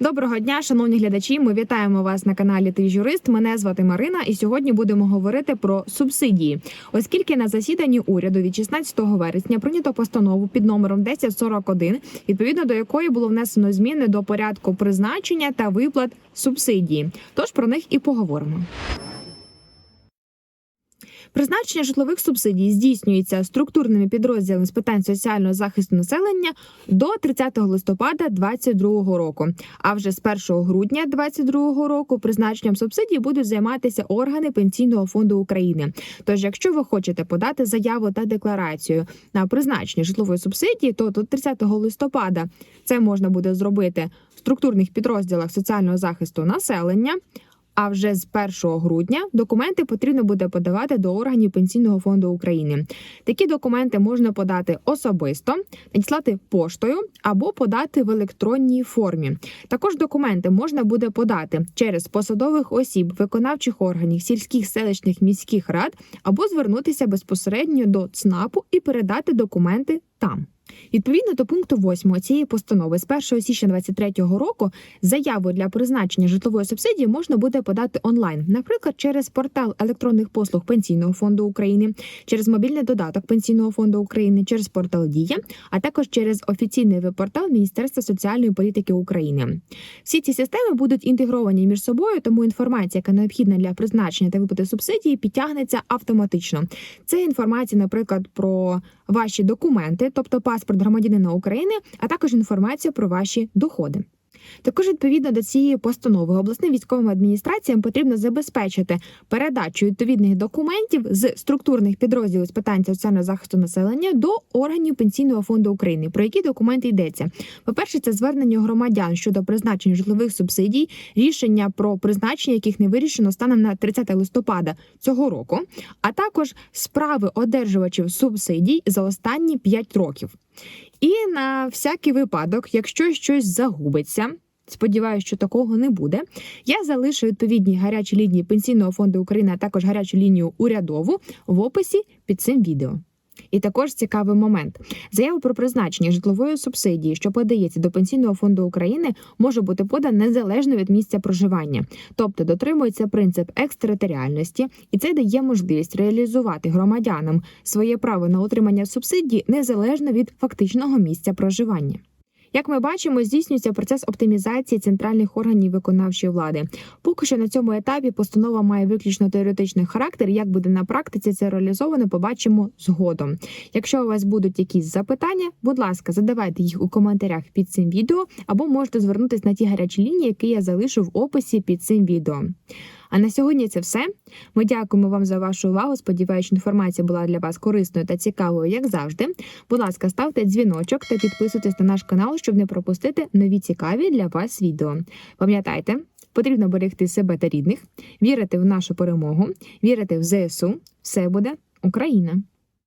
Доброго дня, шановні глядачі. Ми вітаємо вас на каналі Ти Юрист. Мене звати Марина, і сьогодні будемо говорити про субсидії, оскільки на засіданні уряду від 16 вересня прийнято постанову під номером 1041, відповідно до якої було внесено зміни до порядку призначення та виплат субсидії. Тож про них і поговоримо. Призначення житлових субсидій здійснюється структурними підрозділами з питань соціального захисту населення до 30 листопада 2022 року. А вже з 1 грудня 2022 року призначенням субсидій будуть займатися органи пенсійного фонду України. Тож, якщо ви хочете подати заяву та декларацію на призначення житлової субсидії, то до 30 листопада це можна буде зробити в структурних підрозділах соціального захисту населення. А вже з 1 грудня документи потрібно буде подавати до органів пенсійного фонду України. Такі документи можна подати особисто, надіслати поштою або подати в електронній формі. Також документи можна буде подати через посадових осіб, виконавчих органів, сільських, селищних, міських рад або звернутися безпосередньо до ЦНАПу і передати документи там. Відповідно до пункту 8 цієї постанови з 1 січня 2023 року заяву для призначення житлової субсидії можна буде подати онлайн, наприклад, через портал електронних послуг Пенсійного фонду України, через мобільний додаток Пенсійного фонду України, через портал Дія, а також через офіційний веб-портал Міністерства соціальної політики України. Всі ці системи будуть інтегровані між собою, тому інформація, яка необхідна для призначення та виплати субсидії, підтягнеться автоматично. Це інформація, наприклад, про ваші документи, тобто паспорт громадянина України, а також інформація про ваші доходи. Також відповідно до цієї постанови обласним військовим адміністраціям потрібно забезпечити передачу відповідних документів з структурних підрозділів з питань соціального захисту населення до органів пенсійного фонду України. Про які документи йдеться? По перше, це звернення громадян щодо призначення житлових субсидій, рішення про призначення, яких не вирішено станом на 30 листопада цього року, а також справи одержувачів субсидій за останні 5 років. І на всякий випадок, якщо щось загубиться. Сподіваюся, що такого не буде. Я залишу відповідні гарячі лінії Пенсійного фонду України, а також гарячу лінію урядову в описі під цим відео. І також цікавий момент: заяву про призначення житлової субсидії, що подається до Пенсійного фонду України, може бути подана незалежно від місця проживання, тобто дотримується принцип екстериторіальності, і це дає можливість реалізувати громадянам своє право на отримання субсидії незалежно від фактичного місця проживання. Як ми бачимо, здійснюється процес оптимізації центральних органів виконавчої влади. Поки що на цьому етапі постанова має виключно теоретичний характер. Як буде на практиці це реалізовано, побачимо згодом. Якщо у вас будуть якісь запитання, будь ласка, задавайте їх у коментарях під цим відео, або можете звернутися на ті гарячі лінії, які я залишу в описі під цим відео. А на сьогодні це все. Ми дякуємо вам за вашу увагу. Сподіваюся, інформація була для вас корисною та цікавою, як завжди. Будь ласка, ставте дзвіночок та підписуйтесь на наш канал, щоб не пропустити нові цікаві для вас відео. Пам'ятайте, потрібно берегти себе та рідних, вірити в нашу перемогу, вірити в ЗСУ. Все буде Україна!